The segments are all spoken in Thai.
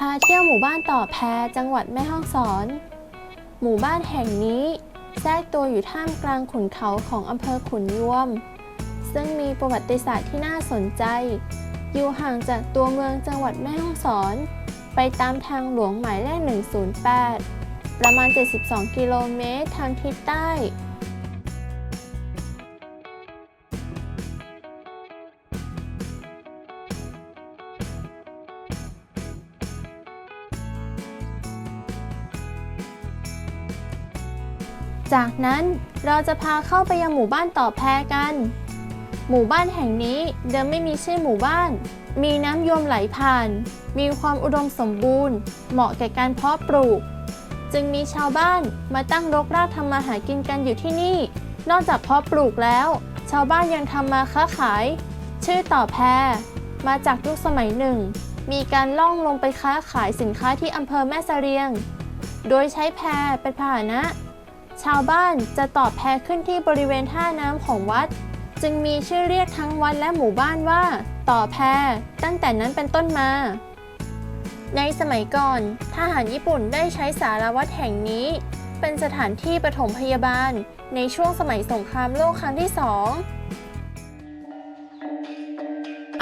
พาเที่ยวหมู่บ้านต่อแพจังหวัดแม่ฮ่องสอน หมู่บ้านแห่งนี้แทรกตัวอยู่ท่ามกลางขุนเขาของอำเภอขุนยวม ซึ่งมีประวัติศาสตร์ที่น่าสนใจ อยู่ห่างจากตัวเมืองจังหวัดแม่ฮ่องสอน ไปตามทางหลวงหมายเลข 108 ประมาณ 72 กิโลเมตรทางทิศใต้ จากนั้นเราจะพาเข้าไปยังหมู่บ้านต่อแพกัน หมู่บ้านแห่งนี้เดิมไม่มีชื่อหมู่บ้าน มีน้ำยมไหลผ่าน มีความอุดมสมบูรณ์ เหมาะแก่การเพาะปลูก จึงมีชาวบ้านมาตั้งรกรากทำมาหากินกันอยู่ที่นี่ นอกจากเพาะปลูกแล้ว ชาวบ้านยังทำมาค้าขาย ชื่อต่อแพมาจากยุคสมัยหนึ่ง มีการล่องลงไปค้าขายสินค้าที่อำเภอแม่เสรียง โดยใช้แพเป็นพาหนะ ชาวบ้านจะต่อแพขึ้นที่บริเวณท่าน้ำของวัด จึงมีชื่อเรียกทั้งวัดและหมู่บ้านว่า ต่อแพตั้งแต่นั้นเป็นต้นมา ในสมัยก่อนทหารญี่ปุ่นได้ใช้สารวัตรแห่งนี้ เป็นสถานที่ปฐมพยาบาลในช่วงสมัยสงครามโลกครั้งที่สอง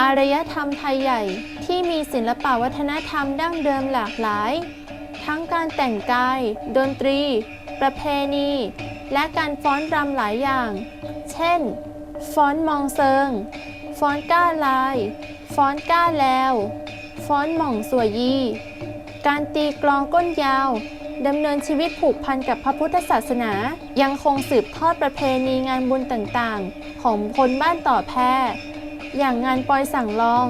อารยธรรมไทยใหญ่ที่มีศิลปวัฒนธรรมดั้งเดิมหลากหลาย ทั้งการแต่งกาย ดนตรี ประเพณี และการฟ้อนรำหลายอย่าง เช่น ฟ้อนมองเซิง ฟ้อนก้าลาย ฟ้อนก้าแลวฟ้อนหม่องสวยยี การตีกลองก้นยาวดำเนินชีวิตผูกพันกับพระพุทธศาสนา ยังคงสืบทอดประเพณีงานบุญต่างๆ ของคนบ้านต่อแพรอย่างงานปอยสั่งลอง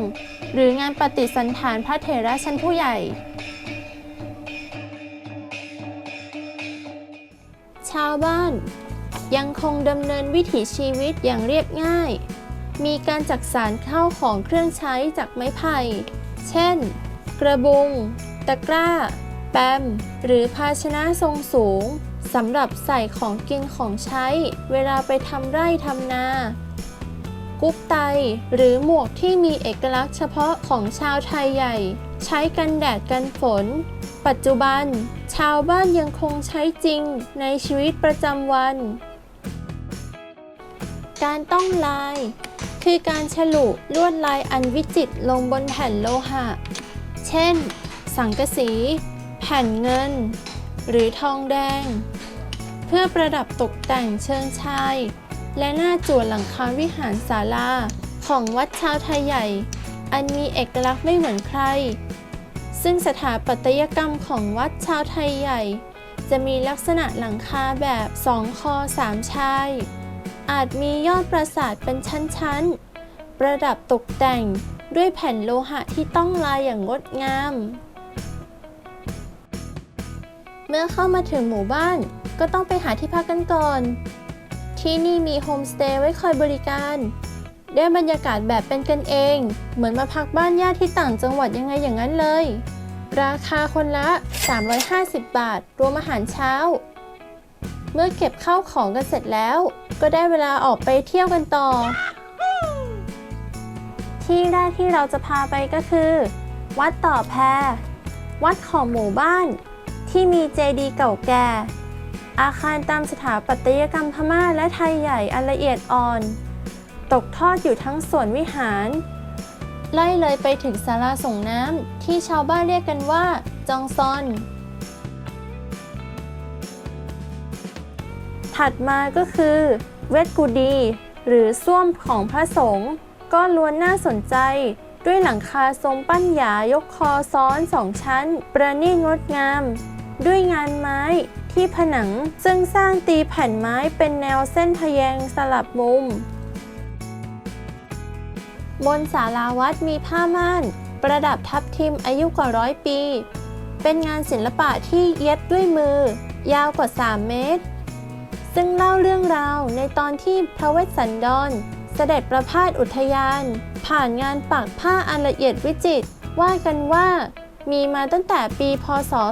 หรืองานปฏิสันฐานพระเถระชั้นผู้ใหญ่ ชาวบ้าน ยังคงดำเนินวิถีชีวิตอย่างเรียบง่าย มีการจักสารเข้าของเครื่องใช้จากไม้ไผ่ เช่น กระบุง ตะกร้า แปม หรือภาชนะทรงสูงสำหรับใส่ของกินของใช้ เวลาไปทำไร่ทำนา กุ๊บไต หรือหมวกที่มีเอกลักษณ์เฉพาะของชาวไทยใหญ่ ใช้กันแดดกันฝน ปัจจุบัน ชาวบ้านยังคงใช้จริงในชีวิตประจำวัน การต้องลาย คือการฉลุลวดลายอันวิจิตรลงบนแผ่นโลหะ เช่น สังกะสี แผ่นเงิน หรือทองแดง เพื่อประดับตกแต่งเชิงชาย และหน้าจั่วหลังคาวิหารศาลาของวัดชาวไทยใหญ่ อันมีเอกลักษณ์ไม่เหมือนใคร ซึ่งสถาปัตยกรรมของวัดชาวไทยใหญ่ จะมีลักษณะหลังคาแบบสองคอสามชาย อาจมียอดปราสาทเป็นชั้นๆ ประดับตกแต่งด้วยแผ่นโลหะที่ต้องลายอย่างงดงาม เมื่อเข้ามาถึงหมู่บ้านก็ต้องไปหาที่พักกันก่อน ที่นี่มีโฮมสเตย์ไว้คอยบริการ ได้บรรยากาศแบบเป็นกันเอง เหมือนมาพักบ้านญาติที่ต่างจังหวัดยังไงอย่างนั้นเลย ราคาคนละ 350 บาท รวมอาหารเช้า เมื่อเก็บข้าวของกันเสร็จแล้ว ก็ได้เวลาออกไปเที่ยวกันต่อ ที่แรกที่เราจะพาไปก็คือ วัดต่อแพวัดของหมู่บ้าน ที่มีเจดีย์เก่าแก่ อาคารตามสถาปัตยกรรมพม่าและไทยใหญ่อันละเอียดอ่อน ตกทอดอยู่ทั้งส่วนวิหาร ไล่เลยไปถึงศาลาส่งน้ำที่ชาวบ้านเรียกกันว่า จองซอน ถัดมาก็คือ เวทกูดี หรือส้วมของพระสงฆ์ก็ล้วนน่าสนใจด้วยหลังคาทรงปั้นหยายกคอซ้อนสองชั้น ประณีตงดงาม ด้วยงานไม้ที่ผนังซึ่งสร้างตีแผ่นไม้เป็นแนวเส้นทะแยงสลับมุม บนศาลาวัดมีผ้าม่าน ประดับทับทิมอายุกว่าร้อยปี เป็นงานศิลปะที่เย็บด้วยมือ ยาวกว่า 3 เมตร ซึ่งเล่าเรื่องราวในตอนที่พระเวสสันดร เสด็จประพาสอุทยาน ผ่านงานปักผ้าอันละเอียดวิจิตรว่ากันว่ามีมาตั้งแต่ปีพศ 2460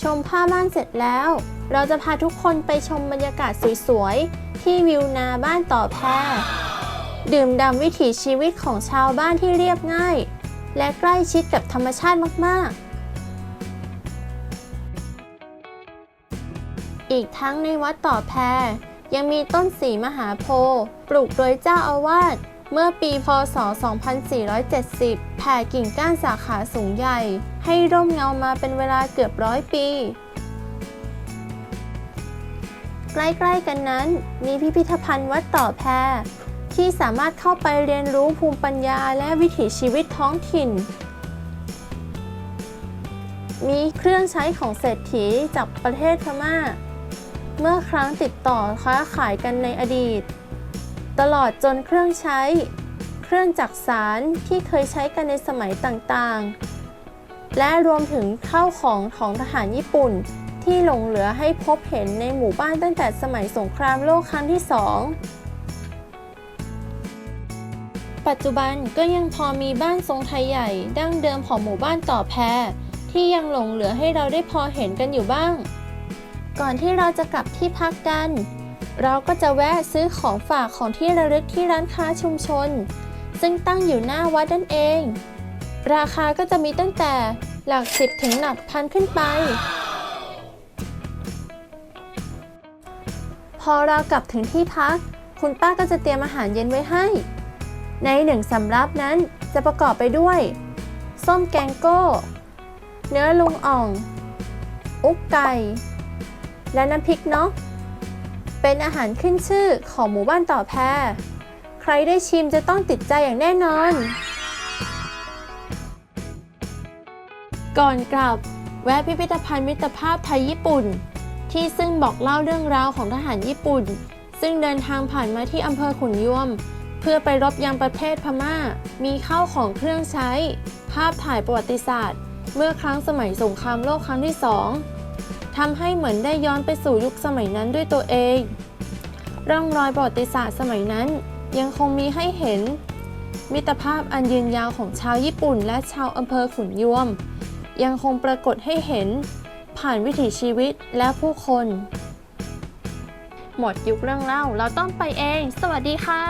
ชมผ้าม่านเสร็จแล้ว เราจะพาทุกคนไปชมบรรยากาศสวย ที่วิวนาบ้านต่อแพดื่มด่ำวิถีชีวิตของชาวบ้านที่เรียบง่าย และใกล้ชิดกับธรรมชาติมาก ๆ อีกทั้งในวัดต่อแพยังมีต้นสีมหาโพธิ์ปลูกโดยเจ้าอาวาสเมื่อปีพศ 2470 แผ่กิ่งก้านสาขาสูงใหญ่ ให้ร่มเงามาเป็นเวลาเกือบร้อยปี ใกล้ๆกันนั้น มีพิพิธภัณฑ์วัดต่อแพที่สามารถเข้าไปเรียนรู้ภูมิปัญญาและวิถีชีวิตท้องถิ่น มีเครื่องใช้ของเศรษฐีจากประเทศพม่า เมื่อครั้งติดต่อค้าขายกันในอดีต ตลอดจนเครื่องใช้ เครื่องจักสารที่เคยใช้กันในสมัยต่างๆ และรวมถึงข้าวของของทหารญี่ปุ่น ที่หลงเหลือให้พบเห็นในหมู่บ้านตั้งแต่สมัยสงครามโลกครั้งที่สองปัจจุบันก็ยังพอมีบ้านทรงไทยใหญ่ดั้งเดิมของหมู่บ้านต่อแพรที่ยังหลงเหลือให้เราได้พอเห็นกันอยู่บ้าง ก่อนที่เราจะกลับที่พักกัน เราก็จะแวะซื้อของฝากของที่ระลึกที่ร้านค้าชุมชน ซึ่งตั้งอยู่หน้าวัดนั่นเอง ราคาก็จะมีตั้งแต่หลักสิบถึงหลักพันขึ้นไป พอเรากลับถึงที่พัก คุณป้าก็จะเตรียมอาหารเย็นไว้ให้ ในหนึ่งสำรับนั้นจะประกอบไปด้วย ส้มแกงโก้ เนื้อลุงอ่อง อุกไก่ และน้ำพริกเนาะเป็นอาหารขึ้นชื่อของหมู่บ้านต่อแพใครได้ชิมจะต้องติดใจอย่างแน่นอน ก่อนกลับ แวะพิพิธภัณฑ์มิตรภาพไทยญี่ปุ่น ที่ซึ่งบอกเล่าเรื่องราวของทหารญี่ปุ่น ซึ่งเดินทางผ่านมาที่อำเภอขุนยวม เพื่อไปรบยังประเทศพม่า มีข้าวของเครื่องใช้ ภาพถ่ายประวัติศาสตร์ เมื่อครั้งสมัยสงครามโลกครั้งที่สองทำให้เหมือนได้ย้อนไปสู่ยุคสมัยนั้นด้วยตัวเอง ร่องรอยประวัติศาสตร์สมัยนั้น ยังคงมีให้เห็น มิตรภาพอันยืนยาวของชาวญี่ปุ่น และชาวอำเภอขุนยวม ยังคงปรากฏให้เห็น ผ่านวิถีชีวิตและผู้คน หมดยุคเรื่องเล่า เราต้องไปเอง สวัสดีค่ะ